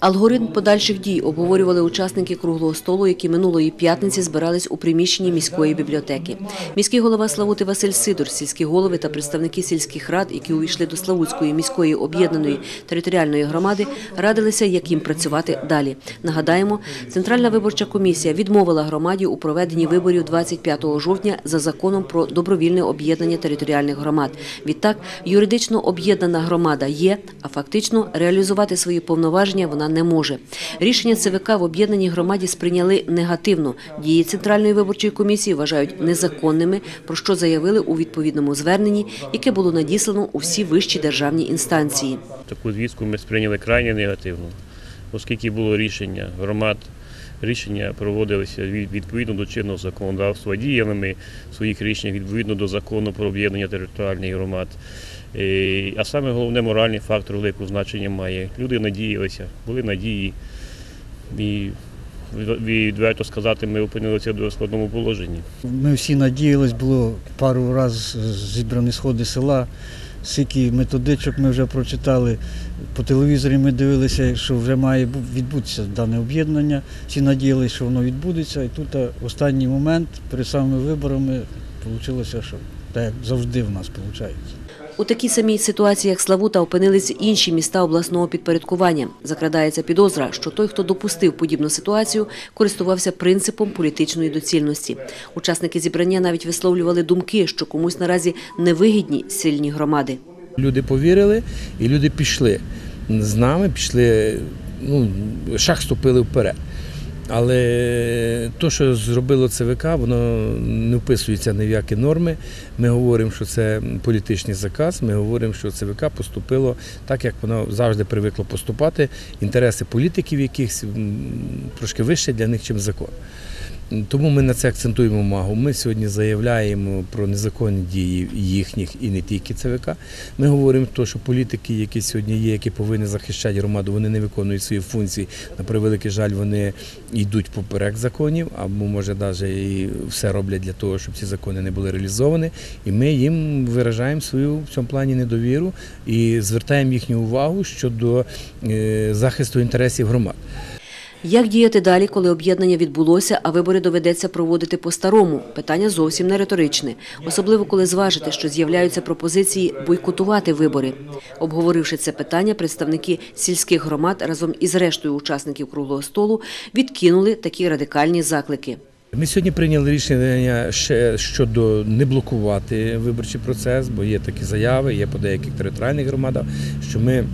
Алгоритм подальших дій обговорювали учасники круглого столу, які минулої п'ятниці збирались у приміщенні міської бібліотеки. Міський голова Славути Василь Сидор, сільські голови та представники сільських рад, які увійшли до Славутської міської об'єднаної територіальної громади, радилися, як їм працювати далі. Нагадаємо, Центральна виборча комісія відмовила громаді у проведенні виборів 25 жовтня за законом про добровільне об'єднання територіальних громад. Відтак, юридично об'єднана громада є, а фактично реалізувати свої повноваження вона не може. Рішення ЦВК в об'єднаній громаді сприйняли негативно. Дії Центральної виборчої комісії вважають незаконними, про що заявили у відповідному зверненні, яке було надіслано у всі вищі державні інстанції. Таку звістку ми сприйняли крайне негативно, оскільки було рішення громад. Рішення проводилися від- відповідно до чинного законодавства, діяли ми в своїх рішеннях відповідно до закону про об'єднання територіальних громад. Е, А саме головне моральний фактор великого значення має. Люди надіялися, були надії. І відверто сказати, ми опинилися в дуже складному положенні. Ми всі надіялись, було пару разів зібрані сходи села, скільки методичок ми вже прочитали. По телевізорі ми дивилися, що вже має відбутися дане об'єднання. Всі надіялися, що воно відбудеться. І тут а, останній момент перед самими виборами вийшло, що так завжди в нас виходить. У такій самій ситуації, як Славута, опинились інші міста обласного підпорядкування. Закрадається підозра, що той, хто допустив подібну ситуацію, користувався принципом політичної доцільності. Учасники зібрання навіть висловлювали думки, що комусь наразі невигідні сильні громади. Люди повірили і люди пішли з нами, пішли, ну, шаг ступили вперед. Але те, що зробило ЦВК, воно не вписується ні в які норми. Ми говоримо, що це політичний заказ. Ми говоримо, що ЦВК поступило так, як воно завжди привикло поступати. Інтереси політиків якихось трошки вище для них, ніж закон. Тому ми на це акцентуємо увагу. Ми сьогодні заявляємо про незаконні дії їхніх і не тільки ЦВК. Ми говоримо про те, що політики, які сьогодні є, які повинні захищати громаду, вони не виконують свої функції. На превеликий жаль, вони йдуть поперек законів, або може навіть і все роблять для того, щоб ці закони не були реалізовані. І ми їм виражаємо свою в цьому плані недовіру і звертаємо їхню увагу щодо е, захисту інтересів громад. Як діяти далі, коли об'єднання відбулося, а вибори доведеться проводити по-старому? Питання зовсім не риторичне. Особливо, коли зважити, що з'являються пропозиції бойкотувати вибори. Обговоривши це питання, представники сільських громад разом із рештою учасників круглого столу відкинули такі радикальні заклики. Ми сьогодні прийняли рішення ще щодо не блокувати виборчий процес, бо є такі заяви, є по деяких територіальних громадах, що ми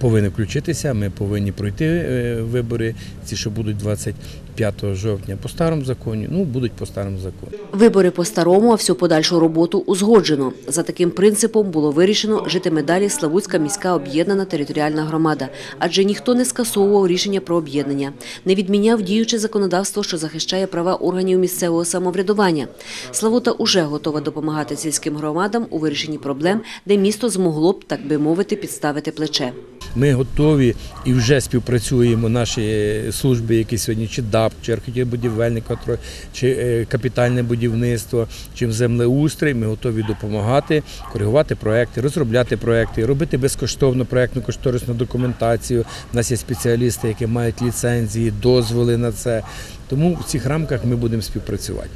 повинні включитися, ми повинні пройти е, вибори, ці, що будуть 25 жовтня по старому законі, ну будуть по старому закону. Вибори по-старому, а всю подальшу роботу узгоджено. За таким принципом було вирішено житиме далі Славутська міська об'єднана територіальна громада, адже ніхто не скасовував рішення про об'єднання, не відміняв діюче законодавство, що захищає права органів місцевого самоврядування. Славута уже готова допомагати сільським громадам у вирішенні проблем, де місто змогло б, так би мовити, підставити плече. Ми готові і вже співпрацюємо наші служби, які сьогодні чи ДАП, чи архітектурно-будівельний контроль, чи е, капітальне будівництво, чи землеустрій. Ми готові допомагати, коригувати проекти, розробляти проекти, робити безкоштовно проектну кошторисну документацію. У нас є спеціалісти, які мають ліцензії, дозволи на це. Тому в цих рамках ми будемо співпрацювати,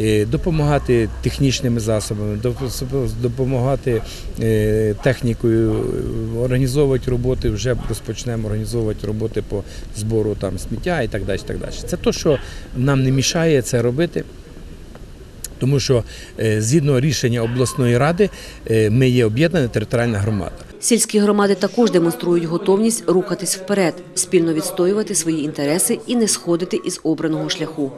Е, допомагати технічними засобами, допомагати е, технікою, організовувати роботи. Вже розпочнемо організовувати роботи по збору там сміття і так далі. Так далі. Це те, що нам не мішає це робити. Тому що е, згідно рішення обласної ради е, ми є об'єднана територіальна громада. Сільські громади також демонструють готовність рухатись вперед, спільно відстоювати свої інтереси і не сходити із обраного шляху.